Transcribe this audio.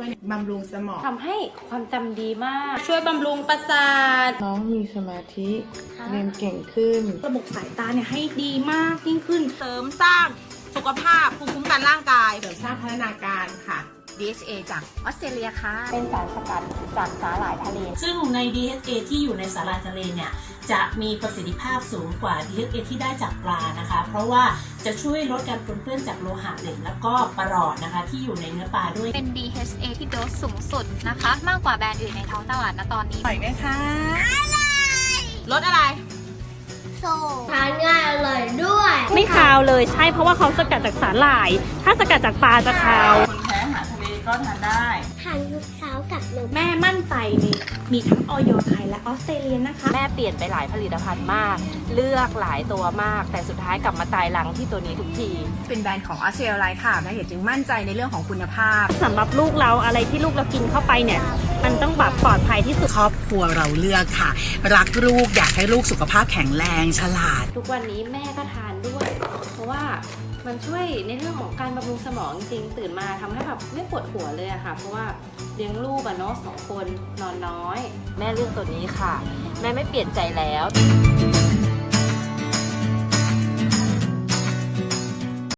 ช่วยบำรุงสมอง ทำให้ความจำดีมาก ช่วยบำรุงประสาท น้องมีสมาธิเรียนเก่งขึ้น ระบบสายตาเนี่ยให้ดีมากยิ่งขึ้น เสริมสร้างสุขภาพภูมิคุ้มกันร่างกาย เสริมสร้างพัฒนาการค่ะ DHA จากออสเตรเลียค่ะ เป็นสารสกัดจากสาหร่ายทะเล ซึ่งใน DHA ที่อยู่ในสาหร่ายทะเลเนี่ยจะมีประสิทธิภาพสูงกว่า DHA ที่ได้จากปลานะคะ เพราะว่าจะช่วยลดการปนเปื้อนจากโลหะเหล็กแล้วก็ปรอดนะคะ ที่อยู่ในเนื้อปลาด้วย เป็น DHA ที่โดสสูงสุดนะคะ มากกว่าแบรนด์อื่นในท้องตลาดณตอนนี้อร่อยไหมคะรสอะไรทานง่ายอร่อยด้วย ไม่คาวเลยใช่เพราะว่าเขาสกัดจากสาหร่าย ถ้าสกัดจากปลาจะคาว ก็ทานได้ทานทุกเช้ากับนมแม่มั่นใจในมีทั้งออยไทยและออสเตรเลียนะคะ แม่เปลี่ยนไปหลายผลิตภัณฑ์มาก เลือกหลายตัวมาก แต่สุดท้ายกลับมาตายหลังที่ตัวนี้ทุกที เป็นแบรนด์ของออสเตรเลียค่ะแม่เห็นจึงมั่นใจในเรื่องของคุณภาพสำหรับลูกเราอะไรที่ลูกเรากินเข้าไปเนี่ยมันต้องแบบปลอดภัยที่สุดครอบครัวเราเลือกค่ะ รักลูกอยากให้ลูกสุขภาพแข็งแรงฉลาด ทุกวันนี้แม่ก็ทานด้วย เพราะว่า มันช่วยในเรื่องของการบำรุงสมองจริงๆตื่นมาทำให้แบบไม่ปวดหัวเลยอะค่ะ เพราะว่าเลี้ยงลูกอะเนาะสองคนนอนน้อย แม่เรื่องตัวนี้ค่ะ แม่ไม่เปลี่ยนใจแล้ว